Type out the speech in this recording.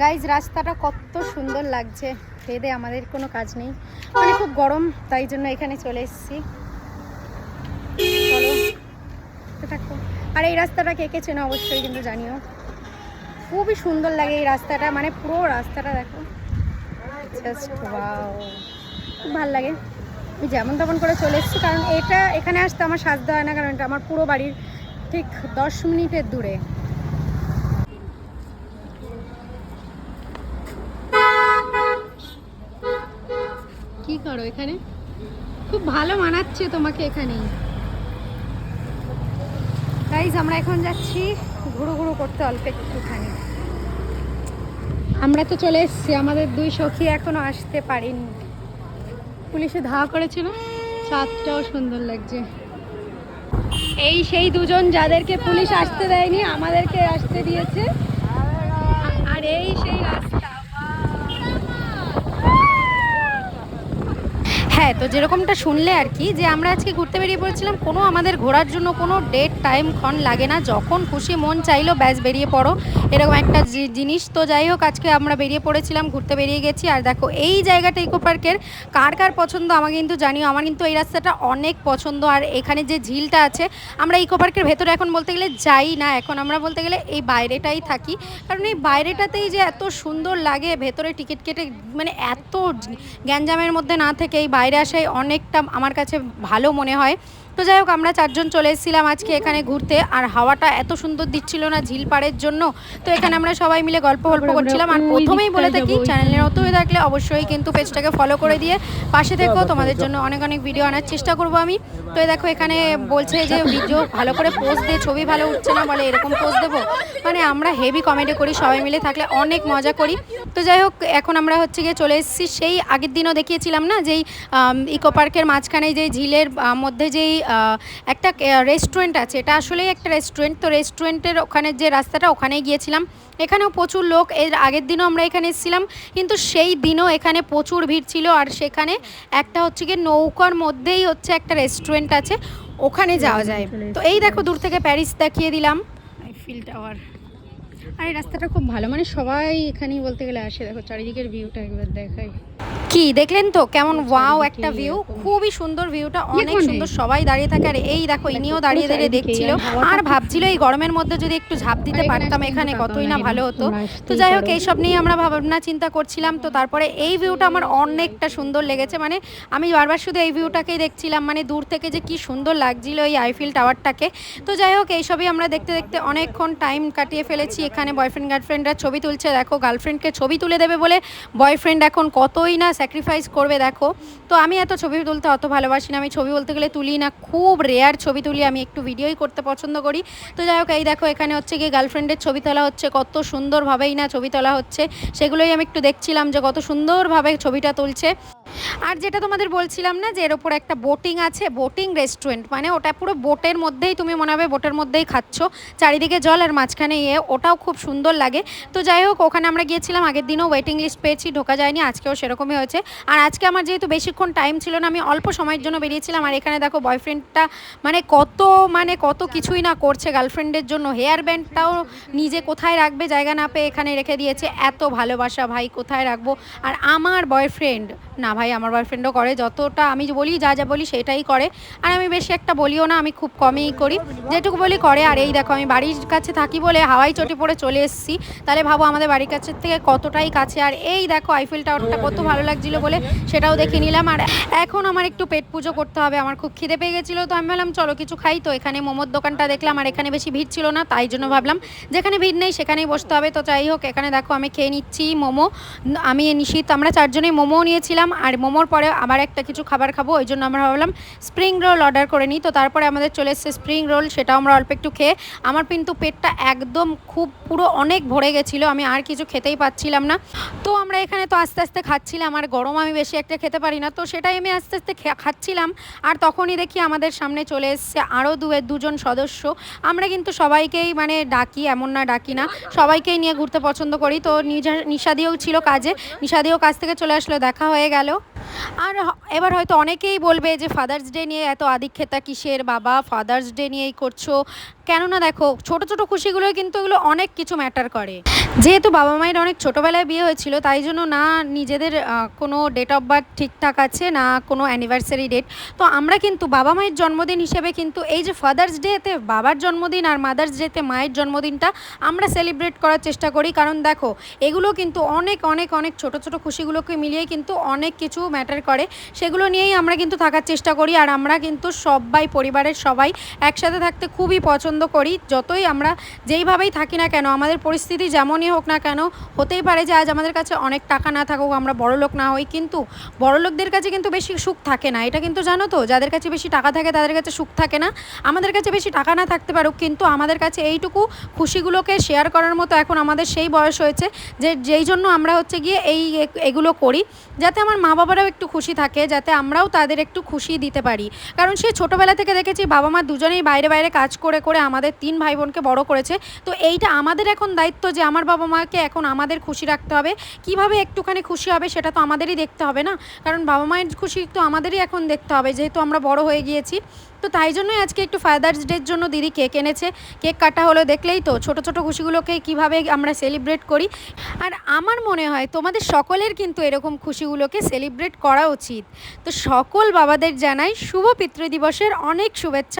Guys রাস্তাটা কত সুন্দর লাগছে। খেদে আমাদের কোনো কাজ নেই। মানে খুব গরম, তাই জন্য এখানে চলে এসেছি। আর এই রাস্তাটা কে কে চেনো অবশ্যই কিন্তু জানিও। খুবই সুন্দর লাগে এই রাস্তাটা মানে পুরো রাস্তাটা দেখো। জাস্ট খুব ভালো লাগে। আমি যেমন তেমন করে চলে এসেছি, কারণ এটা এখানে আসতে আমার সাজতে হয় না, কারণ এটা আমার পুরো বাড়ির ঠিক দশ মিনিটের দূরে। করো এখানে। খুব ভালো মানাচ্ছে তোমাকে এখানেই। গাইজ আমরা এখন যাচ্ছি ঘুরু ঘুরু করতে অল্প একটুখানি। আমরা তো চলে এসেছি, আমাদের দুই সখী এখনও আসতে পারিনি। পুলিশে ধাওয়া করেছিল চাঁদটাও সুন্দর লাগছে। এই সেই দুজন যাদেরকে পুলিশ আসতে দেয়নি, আমাদেরকে আসতে দিয়েছে আ- আর এই সেই রাস্তা হ্যাঁ তো যেরকমটা শুনলে আর কি, যে আমরা আজকে ঘুরতে বেরিয়ে পড়েছিলাম কোনো আমাদের ঘোরার জন্য কোনো ডেট টাইম ক্ষণ লাগে না, যখন খুশি মন চাইলো ব্যাস বেরিয়ে পড়ো। এরকম একটা জিনিস তো যাই হোক, আজকে আমরা বেরিয়ে পড়েছিলাম, ঘুরতে বেরিয়ে গেছি। আর দেখো, এই জায়গাটা ইকো পার্কের কার কার পছন্দ আমাকে কিন্তু জানিও, আমার কিন্তু এই রাস্তাটা অনেক পছন্দ। আর এখানে যে ঝিলটা আছে, আমরা ইকো পার্কের ভেতরে এখন বলতে গেলে যাই না, এখন আমরা বলতে গেলে এই বাইরেটাই থাকি। কারণ এই বাইরেটাতেই যে এত সুন্দর লাগে, ভেতরে টিকিট কেটে মানে এত গ্যাঞ্জামের মধ্যে না থেকে এই বাইরে আসাই অনেকটা আমার কাছে ভালো মনে হয়। তো যাই হোক আমরা চারজন চলে এসেছিলাম আজকে এখানে ঘুরতে আর হাওয়াটা এত সুন্দর দিচ্ছিল না ঝিল পাড়ের জন্য। তো এখানে আমরা সবাই মিলে গল্প গল্প করছিলাম আর প্রথমেই বলে থাকি চ্যানেলের নতুন হয়ে থাকলে অবশ্যই কিন্তু পেজটাকে ফলো করে দিয়ে পাশে থেকেও তোমাদের জন্য অনেক অনেক ভিডিও আনার চেষ্টা করব আমি। তো এই দেখো এখানে বলছে যে ভিডিও ভালো করে পোস্ট দিয়ে ছবি ভালো উঠছে না বলে এরকম পোস্ট দেবো। মানে আমরা হেভি কমেডি করি সবাই মিলে থাকলে অনেক মজা করি। তো যাই হোক এখন আমরা হচ্ছে গিয়ে চলে এসেছি। সেই আগের দিনও দেখিয়েছিলাম না যেই ইকো পার্কের মাঝখানে যেই ঝিলের মধ্যে যেই একটা রেস্টুরেন্ট আছে। এটা আসলেই একটা রেস্টুরেন্ট তো রেস্টুরেন্টের ওখানে যে রাস্তাটা ওখানেই গিয়েছিলাম। এখানেও প্রচুর লোক। এর আগের দিনও আমরা এখানে এসেছিলাম। কিন্তু সেই দিনও এখানে প্রচুর ভিড় ছিল। আর সেখানে একটা হচ্ছে গিয়ে নৌকার মধ্যেই হচ্ছে একটা রেস্টুরেন্ট আছে। ওখানে যাওয়া যায়। তো এই দেখো দূর থেকে প্যারিস দেখিয়ে দিলাম। আইফিল টাওয়ার আর এই রাস্তাটা খুব ভালো। মানে সবাই এখানেই বলতে গেলে আসে। দেখো চারিদিকের ভিউটা একবার দেখাই। কি দেখলেন তো কেমন ওয়াও একটা ভিউ খুবই সুন্দর ভিউটা অনেক সুন্দর সবাই দাঁড়িয়ে থাকে। আর এই দেখো ইনিও দাঁড়িয়ে দাঁড়িয়ে দেখছিল। আর ভাবছিল এই গরমের মধ্যে যদি একটু ঝাঁপ দিতে পারতাম এখানে কতই না ভালো হতো। তো যাই হোক এইসব নিয়ে আমরা ভাবনা চিন্তা করছিলাম। তো তারপরে এই ভিউটা আমার অনেকটা সুন্দর লেগেছে। মানে আমি বারবার শুধু এই ভিউটাকেই দেখছিলাম। মানে দূর থেকে যে কি সুন্দর লাগছিল এই আইফিল টাওয়ারটাকে তো যাই হোক এইসবই আমরা দেখতে দেখতে অনেকক্ষণ টাইম কাটিয়ে ফেলেছি। এখানে বয়ফ্রেন্ড গার্লফ্রেন্ডরা ছবি তুলছে। দেখো গার্লফ্রেন্ডকে ছবি তুলে দেবে বলে বয়ফ্রেন্ড এখন কতই না স্যাক্রিফাইস করবে, দেখো। তো আমি এত ছবি তুলতে অত ভালোবাসি না। আমি ছবি বলতে গেলে তুলি না, খুব রেয়ার ছবি তুলি। আমি একটু ভিডিওই করতে পছন্দ করি। তো যাই হোক, এই দেখো, এখানে হচ্ছে গিয়ে গার্লফ্রেন্ডের ছবি তোলা হচ্ছে। কত সুন্দরভাবেই না ছবি তোলা হচ্ছে। সেগুলোই আমি একটু দেখছিলাম যে কত সুন্দরভাবে ছবিটা তুলছে। আর যেটা তোমাদের বলছিলাম না যে এর ওপর একটা বোটিং আছে বোটিং রেস্টুরেন্ট মানে ওটা পুরো বোটের মধ্যেই তুমি মনে হবে বোটের মধ্যেই খাচ্ছ। চারিদিকে জল আর মাঝখানে ইয়ে ওটাও খুব সুন্দর লাগে। তো যাই হোক, ওখানে আমরা গিয়েছিলাম, আগের দিনও ওয়েটিং লিস্ট পেয়েছি, ঢোকা যায়নি, আজকেও সেরকমই হয়েছে। আর আজকে আমার যেহেতু বেশিক্ষণ টাইম ছিল না, আমি অল্প সময়ের জন্য বেরিয়েছিলাম। আর এখানে দেখো বয়ফ্রেন্ডটা মানে কত মানে কত কিছুই না করছে গার্লফ্রেন্ডের জন্য। হেয়ার ব্যান্ডটাও নিজে কোথায় রাখবে জায়গা না পেয়ে এখানে রেখে দিয়েছে। এত ভালোবাসা ভাই, কোথায় রাখব? আর আমার বয়ফ্রেন্ড না ভাই, আমার বয়ফ্রেন্ডও করে। যতটা আমি বলি, যা যা বলি, সেটাই করে। আর আমি বেশি একটা বলিও না, আমি খুব কমই করি। যেটুকু বলি করে, আর এই দেখো, আমি বাড়ির কাছে থাকি বলে হাওয়াই চটি পড়ে চলে এসেছি। তাহলে ভাবো, আমাদের বাড়ির কাছের থেকে কতটাই কাছে। আর এই দেখো আইফেল টাওয়ারটা কত ভালো লাগছিল বলে সেটাও দেখে নিলাম। আর এখন আমার একটু পেট পুজো করতে হবে, আমার খুব খিদে পেয়ে গেছিল। তো আমি ভাবলাম, চলো কিছু খাই। তো এখানে মোমোর দোকানটা দেখলাম, আর এখানে বেশি ভিড় ছিল না, তাই জন্য ভাবলাম, যেখানে ভিড় নেই সেখানেই বসতে হবে। তো যাই হোক, এখানে দেখো, আমি খেয়ে নিচ্ছি মোমো। আমি নিশিত, আমরা চারজনেই মোমোও নিয়েছিলাম। আর মোমোর পরে আবার একটা কিছু খাবার খাব, ওই জন্য আমরা ভাবলাম স্প্রিং রোল অর্ডার করে নিই। তো তারপরে আমাদের চলে এসেছে স্প্রিং রোল সেটাও আমরা অল্প একটু খেয়ে, আমার কিন্তু পেটটা একদম খুব পুরো অনেক ভরে গেছিল, আমি আর কিছু খেতেই পাচ্ছিলাম না। তো আমরা এখানে তো আস্তে আস্তে খাচ্ছিলাম, আর গরম আমি বেশি একটা খেতে পারি না, তো সেটাই আমি আস্তে আস্তে খাচ্ছিলাম। আর তখনই দেখি আমাদের সামনে চলে এসছে আরও দু দুজন সদস্য। আমরা কিন্তু সবাইকেই মানে ডাকি, এমন না ডাকি না, সবাইকেই নিয়ে ঘুরতে পছন্দ করি। তো নিশাদিও ছিল কাজে নিশাদিও কাজ থেকে চলে আসলো, দেখা হয়ে আর এবার হয়তো অনেকেই বলবে যে ফাদার্স ডে নিয়ে এত আদিক্ষেতা কিসের বাবা? ফাদার্স ডে নিয়েই করছ। কেননা দেখো, ছোট ছোট খুশিগুলোই কিন্তু এগুলো অনেক কিছু ম্যাটার করে। যেহেতু বাবা মায়ের অনেক ছোটোবেলায় বিয়ে হয়েছিল, তাই জন্য না নিজেদের কোনো ডেট অফ বার্থ ঠিকঠাক আছে, না কোনো অ্যানিভার্সারি ডেট তো আমরা কিন্তু বাবা মায়ের জন্মদিন হিসেবে কিন্তু এই যে ফাদার্স ডেতে বাবার জন্মদিন আর মাদার্স ডেতে মায়ের জন্মদিনটা আমরা সেলিব্রেট করার চেষ্টা করি। কারণ দেখো, এগুলো কিন্তু অনেক অনেক অনেক ছোট ছোট খুশিগুলোকে মিলিয়ে কিন্তু অনেক কিছু ম্যাটার করে। সেগুলো নিয়েই আমরা কিন্তু থাকার চেষ্টা করি আর আমরা কিন্তু সবাই, পরিবারের সবাই একসাথে থাকতে খুবই পছন্দ করি। যতই আমরা যেইভাবেই থাকি না কেন, আমাদের পরিস্থিতি যেমনই হোক না কেন, হতেই পারে যে আজ আমাদের কাছে অনেক টাকা না থাকুক, আমরা বড় লোক না হই, কিন্তু বড় লোকদের কাছে কিন্তু বেশি সুখ থাকে না। এটা কিন্তু জানো তো, যাদের কাছে বেশি টাকা থাকে তাদের কাছে সুখ থাকে না। আমাদের কাছে বেশি টাকা না থাকতে পারুক, কিন্তু আমাদের কাছে এইটুকু খুশিগুলোকে শেয়ার করার মতো এখন আমাদের সেই বয়স হয়েছে যে, যেই জন্য আমরা হচ্ছে গিয়ে এই এগুলো করি, যাতে আমার মা বাবারাও একটু খুশি থাকে, যাতে আমরাও তাদের একটু খুশি দিতে পারি। কারণ সে ছোটোবেলা থেকে দেখেছি বাবা মা দুজনেই বাইরে বাইরে কাজ করে করে আমাদের তিন ভাই বোনকে বড় করেছে। তো এইটা আমাদের এখন দায়িত্ব যে, আমার বাবা মাকে এখন আমাদের খুশি রাখতে হবে। কীভাবে একটুখানি খুশি হবে সেটা তো আমাদেরই দেখতে হবে না? কারণ বাবা মায়ের খুশি তো আমাদেরই এখন দেখতে হবে। যেহেতু আমরা বড় হয়ে গিয়েছি, তো তাই জন্যই আজকে একটু ফাদার্স ডের জন্য দিদি কেক এনেছে। কেক কাটা হলো দেখলেই তো ছোট ছোট খুশিগুলোকে কীভাবে আমরা সেলিব্রেট করি। আর আমার মনে হয় তোমাদের সকলের কিন্তু এরকম খুশিগুলোকে সেলিব্রেট করা উচিত। তো সকল বাবাদের জানাই শুভ পিতৃদিবসের অনেক শুভেচ্ছা।